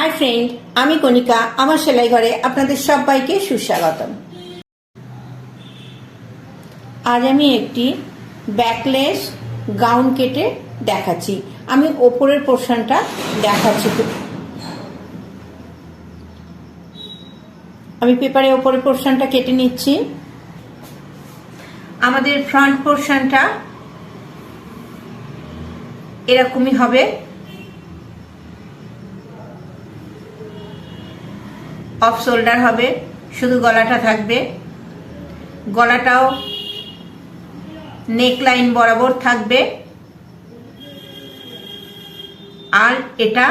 Hi friend আমি কণিকা। আমার সেলাই ঘরে আপনাদের সবাইকে সুস্বাগতম। আজ আমি একটি ব্যাকলেস গাউন কেটে দেখাচ্ছি। আমি ওপরের পোর্শনটা দেখাচ্ছি। আমি পেপারে ওপরের পোর্শনটা কেটে নিচ্ছি। আমাদের ফ্রন্ট পোর্শনটা এরকমই হবে। অফ শোল্ডার হবে, শুধু গলাটা থাকবে। গলাটাও নেক লাইন বরাবর থাকবে। আর এটা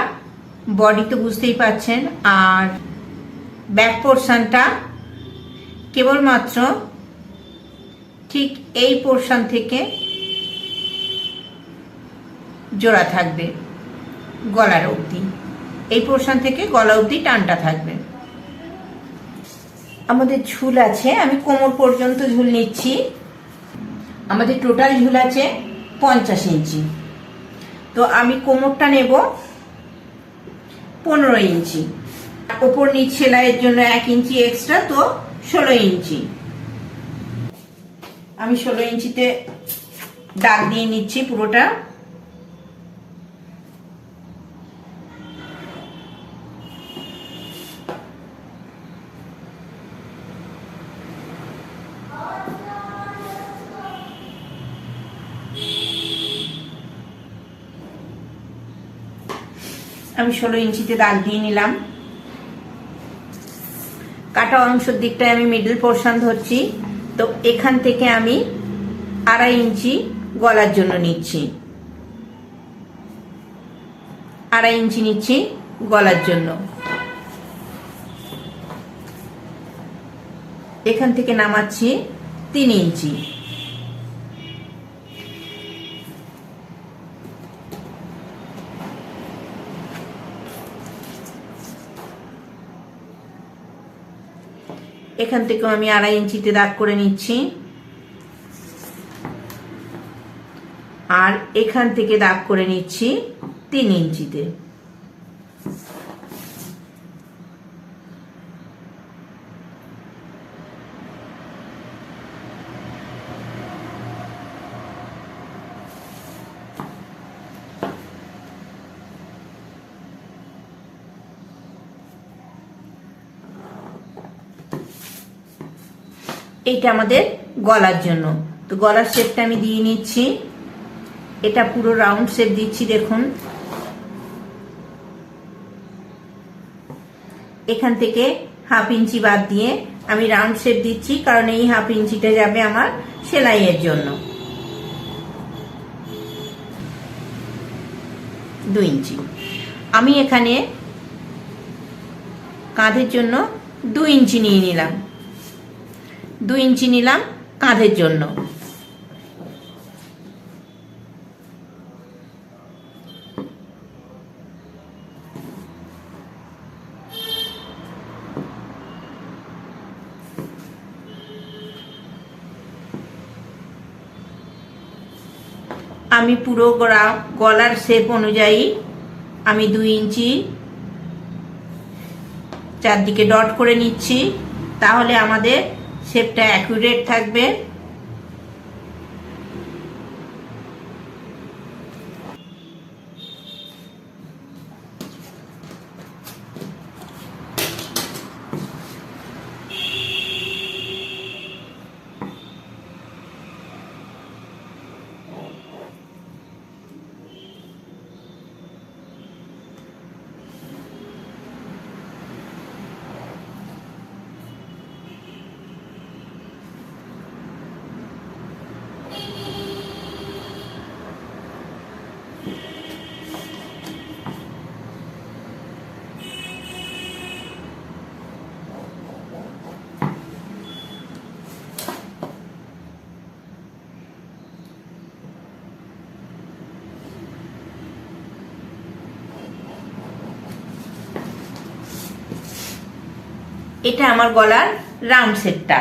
বডি তো বুঝতেই পাচ্ছেন, আর ব্যাক পোর্শনটা কেবলমাত্র ঠিক এই পোর্শন থেকে জোড়া থাকবে গলার অবধি। এই পোর্শন থেকে গলা অবধি টানটা থাকবে। আমাদের ঝুল আছে, আমি কোমর পর্যন্ত ঝুল নিচ্ছি। আমাদের টোটাল ঝুল আছে পঞ্চাশ ইঞ্চি। তো আমি কোমরটা নেব পনেরো ইঞ্চি। ওপর নিচ সেলাইয়ের জন্য এক ইঞ্চি এক্সট্রা তো ষোলো ইঞ্চি। আমি ষোলো ইঞ্চিতে দাগ দিয়ে নিচ্ছি পুরোটা। আমি ষোলো ইঞ্চিতে দাগ দিয়ে নিলাম। কাটা অংশের দিকটায় আমি মিডল পোর্শন ধরছি। তো এখান থেকে আমি আড়াই ইঞ্চি গলার জন্য নিচ্ছি। আড়াই ইঞ্চি নিচ্ছি গলার জন্য। এখান থেকে নামাচ্ছি তিন ইঞ্চি। এখান থেকেও আমি আড়াই ইঞ্চিতে দাগ করে নিচ্ছি। আর এখান থেকে দাগ করে নিচ্ছি তিন ইঞ্চিতে। এইটা আমাদের গলার জন্য। তো গলার শেপটা আমি দিয়ে নিচ্ছি। এটা পুরো রাউন্ড শেপ দিচ্ছি, দেখুন। এখান থেকে হাফ ইঞ্চি বাদ দিয়ে আমি রাউন্ড শেপ দিচ্ছি, কারণ এই হাফ ইঞ্চিটা যাবে আমার সেলাইয়ের জন্য। দু ইঞ্চি আমি এখানে কাঁধের জন্য দু ইঞ্চি নিয়ে নিলাম। দু ইঞ্চি নিলাম কাঁধের জন্য। আমি পুরো গলা- গলার শেপ অনুযায়ী আমি দুই ইঞ্চি চারদিকে ডট করে নিচ্ছি, তাহলে আমাদের শেপটা অ্যাকুরেট থাকবে। এটা আমার গলার রাউন্ড সেটটা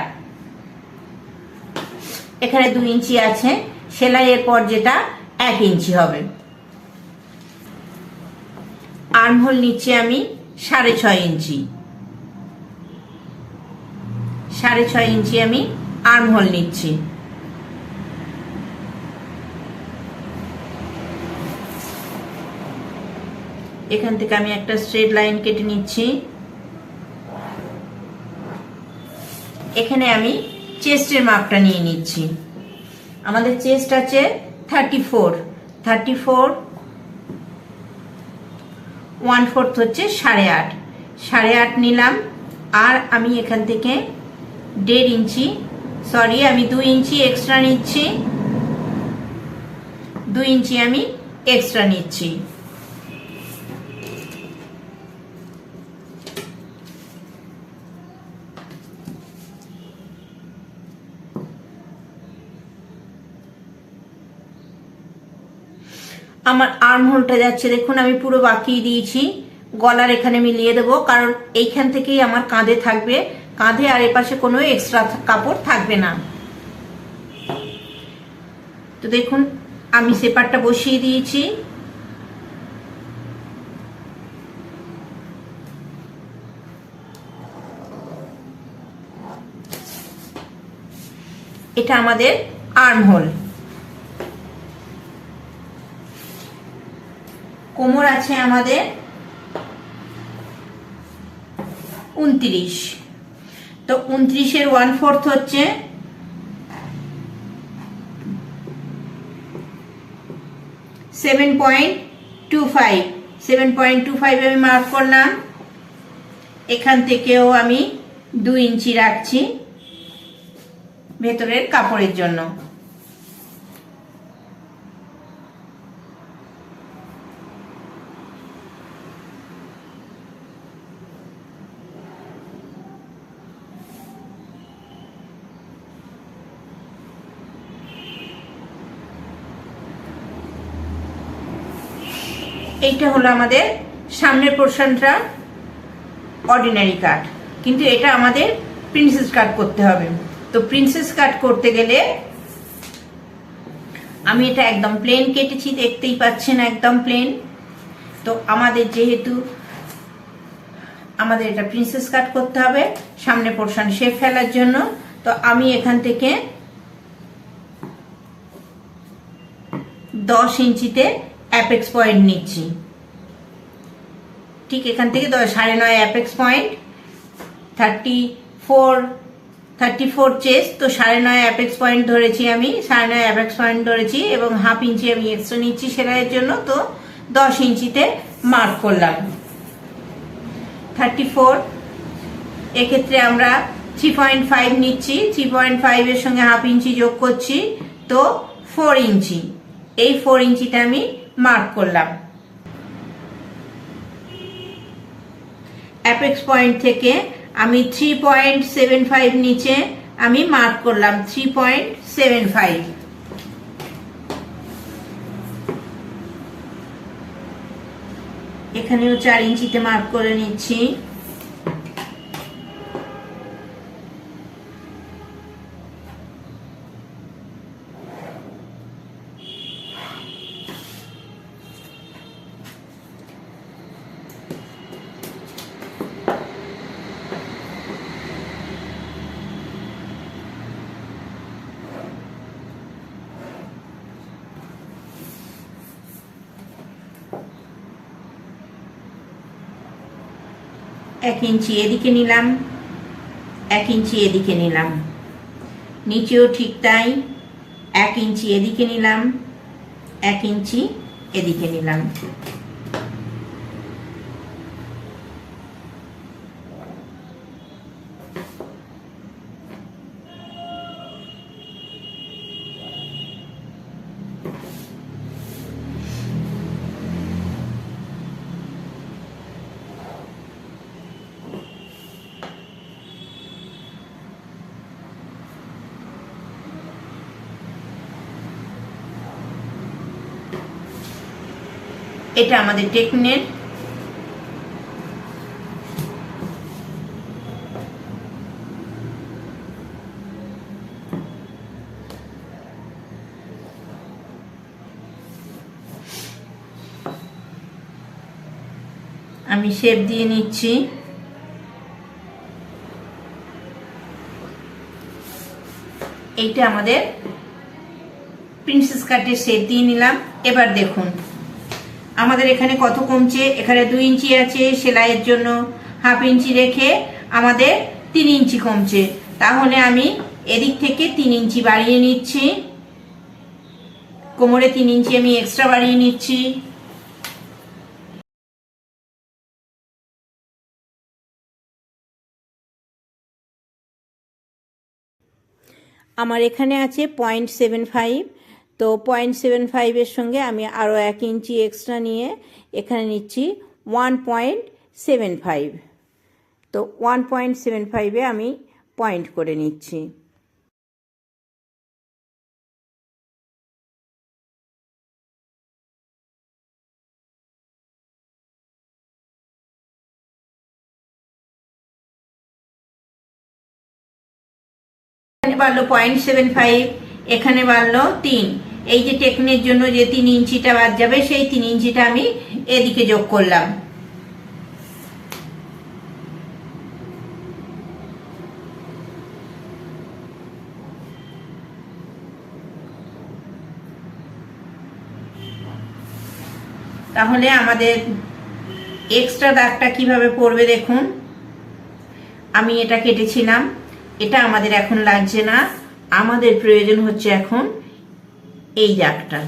এখানে দু ইঞ্চি আছে সেলাইয়ের পর যেটা এক ইঞ্চি হবে। আর্মহোল নিচে আমি সাড়ে ছয় ইঞ্চি। সাড়ে ছয় ইঞ্চি আমি আর্মহোল নিচ্ছি। এখান থেকে আমি একটা স্ট্রেট লাইন কেটে নিচ্ছি। এখানে আমি চেস্টের মাপটা নিয়ে নিচ্ছি। আমাদের চেস্ট আছে thirty four thirty four one fourth হচ্ছে সাড়ে আট। সাড়ে আট নিলাম। আর আমি এখান থেকে দেড় ইঞ্চি সরি আমি দু ইঞ্চি এক্সট্রা নিচ্ছি। দু ইঞ্চি আমি এক্সট্রা নিচ্ছি। আমার আর্মহোলটা যাচ্ছে, দেখুন, আমি পুরো বাকিয়ে দিয়েছি। গলার এখানে মিলিয়ে দেবো, কারণ এইখান থেকেই আমার কাঁধে থাকবে। কাঁধে আর এপাশে কোনো এক্সট্রা কাপড় থাকবে না। তো দেখুন, আমি সেপারটা বসিয়ে দিয়েছি। এটা আমাদের আর্মহোল কোমর আছে আমাদের উনত্রিশ। তো উনত্রিশের ওয়ান ফোর্থ হচ্ছে seven point two five seven point two five আমি মার্ক করলাম। এখান থেকেও আমি দু ইঞ্চি রাখছি ভেতরের কাপড়ের জন্য। এইটা হলো আমাদের সামনের পোর্শনটা অর্ডিনারি কাট কিন্তু এটা আমাদের প্রিন্সেস কাট করতে হবে। তো প্রিন্সেস কাট করতে গেলে আমি এটা একদম প্লেন কেটেছি, দেখতেই পাচ্ছেন একদম প্লেন তো আমাদের যেহেতু আমাদের এটা প্রিন্সেস কাট করতে হবে সামনে পোর্শন শেপ ফেলার জন্য। তো আমি এখান থেকে দশ ইঞ্চিতে অ্যাপেক্স পয়েন্ট নিচ্ছি। ঠিক এখান থেকে সাড়ে নয় apex point thirty four thirty four chest তো সাড়ে নয় অ্যাপেক্স পয়েন্ট ধরেছি আমি, সাড়ে নয় অ্যাপেক্স পয়েন্ট ধরেছি এবং হাফ ইঞ্চি আমি এক্সট্রা নিচ্ছি সেলাইয়ের জন্য, তো দশ ইঞ্চিতে মার্ক করলাম। থার্টি ফোর এক্ষেত্রে আমরা থ্রি পয়েন্ট ফাইভ নিচ্ছি থ্রি পয়েন্ট ফাইভের সঙ্গে হাফ ইঞ্চি যোগ করছি, তো ফোর ইঞ্চি এই ফোর ইঞ্চিটা আমি মার্ক করলাম। অ্যাপেক্স পয়েন্ট থেকে আমি থ্রি পয়েন্ট সেভেন ফাইভ নিচে আমি মার্ক করলাম থ্রি পয়েন্ট সেভেন ফাইভ এখানেও চার ইঞ্চিতে মার্ক করে নিচ্ছি। এক ইঞ্চি এদিকে নিলাম, এক ইঞ্চি এদিকে নিলাম। নিচেও ঠিক তাই, এক ইঞ্চি এদিকে নিলাম, এক ইঞ্চি এদিকে নিলাম। এটা আমাদের টেকনের আমি শেপ দিয়ে নিচ্ছি। এইটা আমাদের প্রিন্সেস কাটের শেপ দিয়ে নিলাম। এবার দেখুন। আমাদের এখানে কত কমছে? এখানে দুই ইঞ্চি আছে, সেলাইয়ের জন্য হাফ ইঞ্চি রেখে আমাদের তিন ইঞ্চি কমছে। তাহলে আমি এদিক থেকে তিন ইঞ্চি বাড়িয়ে নিচ্ছি। কোমরে তিন ইঞ্চি আমি এক্সট্রা বাড়িয়ে নিচ্ছি। আমার এখানে আছে পয়েন্ট সেভেন ফাইভ তো পয়েন্ট সেভেন ফাইভের সঙ্গে আমি আরও এক ইঞ্চি এক্সট্রা নিয়ে এখানে নিচ্ছি ওয়ান পয়েন্ট সেভেন ফাইভ তো ওয়ান পয়েন্ট সেভেন ফাইভে আমি পয়েন্ট করে নিচ্ছি। পয়েন্ট সেভেন ফাইভ এখানে বাড়লো তিন। এই যে টেকনের জন্য যে তিন ইঞ্চিটা বাদ যাবে, সেই তিন ইঞ্চিটা আমি এদিকে যোগ করলাম। তাহলে আমাদের এক্সট্রা দাগটা কীভাবে পড়বে দেখুন। আমি এটা কেটেছিলাম। এটা আমাদের এখন লাগছে না। আমাদের প্রয়োজন হচ্ছে এখন এই দাগটা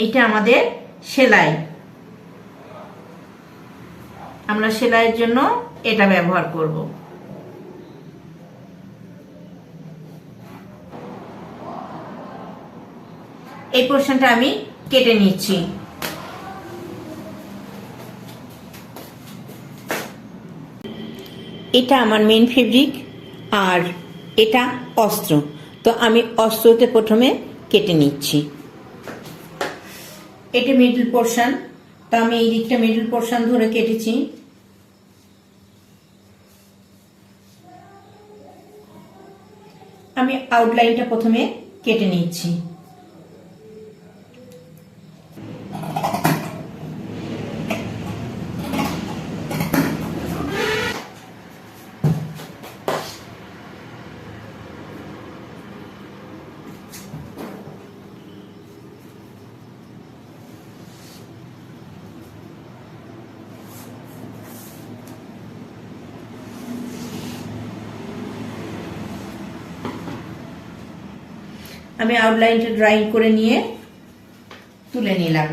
এইটা আমাদের সেলাই। আমরা সেলাইয়ের জন্য এটা ব্যবহার করব। এই পোর্শনটা আমি কেটে নিচ্ছি। এটা আমার মেন ফেব্রিক আর এটা অস্ত্র। তো আমি অস্ত্রতে প্রথমে কেটে নিচ্ছি। এটা মিডল পোর্শন তো আমি এই দিকটা মিডল পোর্শন ধরে কেটেছি। আমি আউটলাইনটা প্রথমে কেটে নিচ্ছি। আমি আউটলাইনটা ড্রয়িং করে নিয়ে তুলে নিলাম।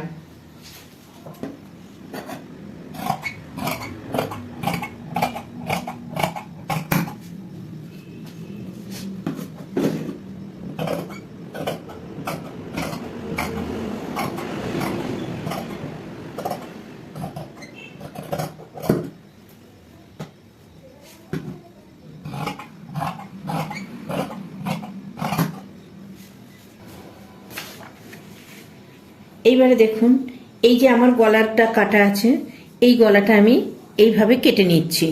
এইবারে দেখুন এই যে আমার গলারটা কাটা আছে এই গলাটা আমি এইভাবে কেটে নিচ্ছি।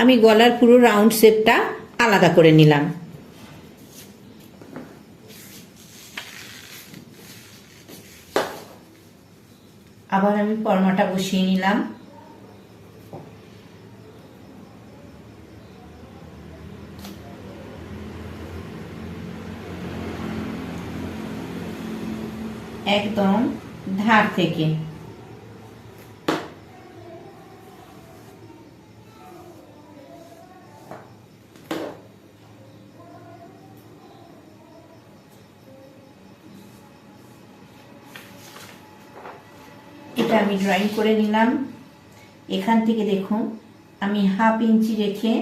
আমি গলার পুরো রাউন্ড শেপটা আলাদা করে নিলাম। আবার আমি পরমাটা বসিয়ে নিলাম। একদম ধার থেকে। আমি ড্রয়িং করে নিলাম। এখান থেকে দেখুন, আমি হাফ ইঞ্চি রেখে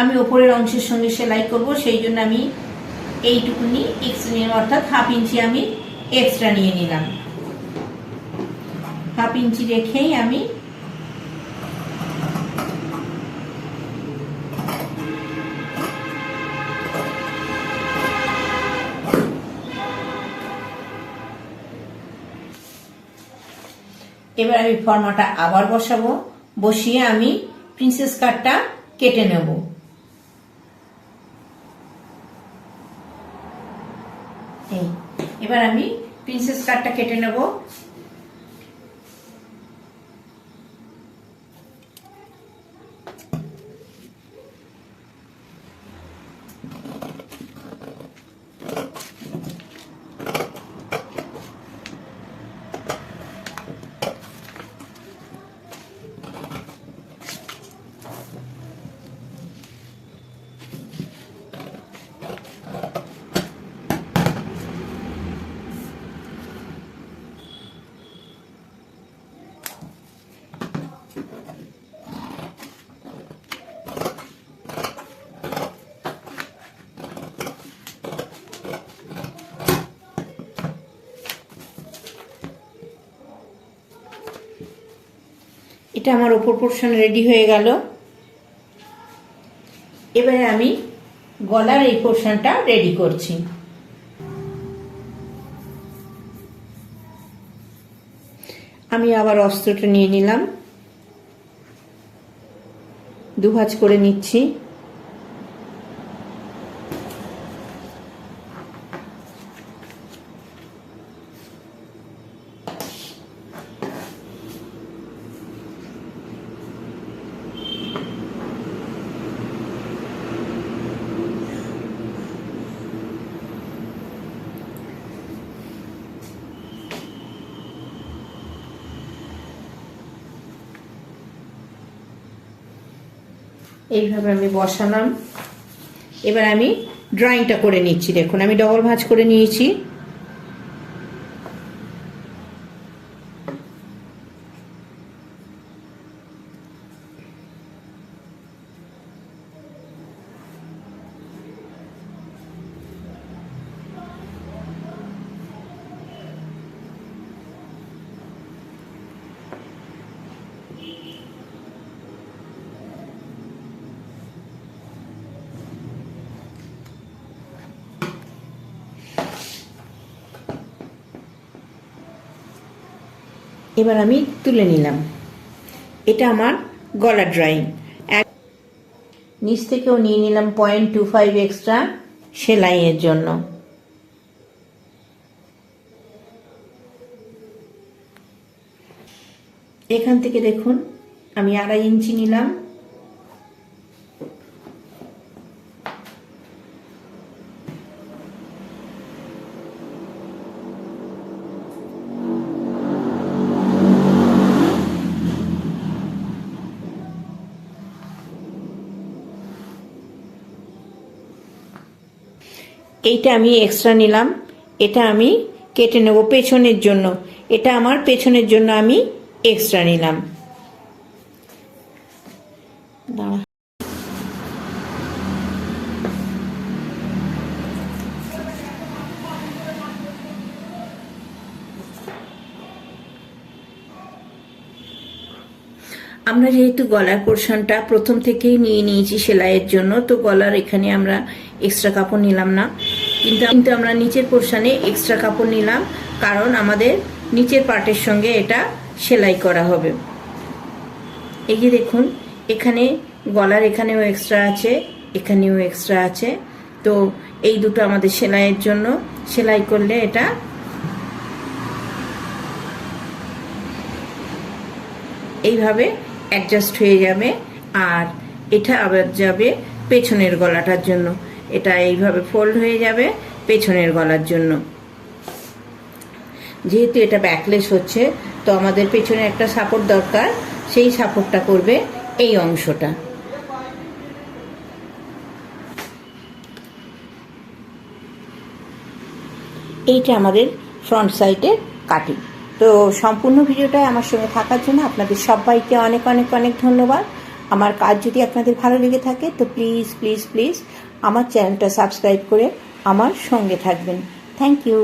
আমি ওপরের অংশের সঙ্গে সেলাই করব, সেই জন্য আমি এইটুকুনি এক্সট্রা নিলাম অর্থাৎ হাফ ইঞ্চি আমি এক্সট্রা নিয়ে নিলাম। হাফ ইঞ্চি রেখেই আমি এবার আমি ফর্মাটা আবার বসাবো। বসিয়ে আমি প্রিন্সেস কাটটা কেটে নেব। এই, এবার আমি প্রিন্সেস কাটটা কেটে নেব। এটা আমার ওপর পোর্শন রেডি হয়ে গেল। এবারে আমি গলার এই পোর্শনটা রেডি করছি। আমি আবার অস্ত্রটা নিয়ে নিলাম। দুভাজ করে নিচ্ছি। এইভাবে আমি বসালাম। এবার আমি ড্রয়িংটা করে নিচ্ছি। দেখুন আমি ডবল ভাঁজ করে নিয়েছি। এবার আমি তুলে নিলাম। এটা আমার গলা ড্রয়িং নিচ থেকেও নিয়ে নিলাম পয়েন্ট টু ফাইভ এক্সট্রা সেলাইয়ের জন্য। এখান থেকে দেখুন, আমি আড়াই ইঞ্চি নিলাম। এইটা আমি এক্সট্রা নিলাম, এটা আমি কেটে নেব পেছনের জন্য, এটা আমার পেছনের জন্য আমি এক্সট্রা নিলাম। আমরা যেহেতু গলার পোর্শনটা প্রথম থেকেই নিয়ে নিয়েছি সেলাইয়ের জন্য, তো গলার এখানে আমরা এক্সট্রা কাপড় নিলাম না। কিন্তু কিন্তু আমরা নিচের পোর্শনে এক্সট্রা কাপড় নিলাম, কারণ আমাদের নিচের পার্টের সঙ্গে এটা সেলাই করা হবে। এই দেখুন, এখানে গলার এখানেও এক্সট্রা আছে, এখানেও এক্সট্রা আছে। তো এই দুটো আমাদের সেলাইয়ের জন্য সেলাই করলে এটা এইভাবে অ্যাডজাস্ট হয়ে যাবে, আর এটা আবার যাবে পেছনের গলাটার জন্য। এটা এইভাবে ফোল্ড হয়ে যাবে পেছনের গলার জন্য। যেহেতু এটা ব্যাকলেস হচ্ছে, তো আমাদের পেছনে একটা সাপোর্ট দরকার, সেই সাপোর্টটা করবে এই অংশটা। এইটা আমাদের ফ্রন্ট সাইডের কাটিং তো সম্পূর্ণ ভিডিওটা আমার সঙ্গে থাকার জন্য আপনাদের সবাইকে অনেক অনেক অনেক ধন্যবাদ। আমার কাজ যদি আপনাদের ভালো লেগে থাকে, তো প্লিজ প্লিজ প্লিজ আমার চ্যানেলটা সাবস্ক্রাইব করে আমার সঙ্গে থাকবেন। Thank you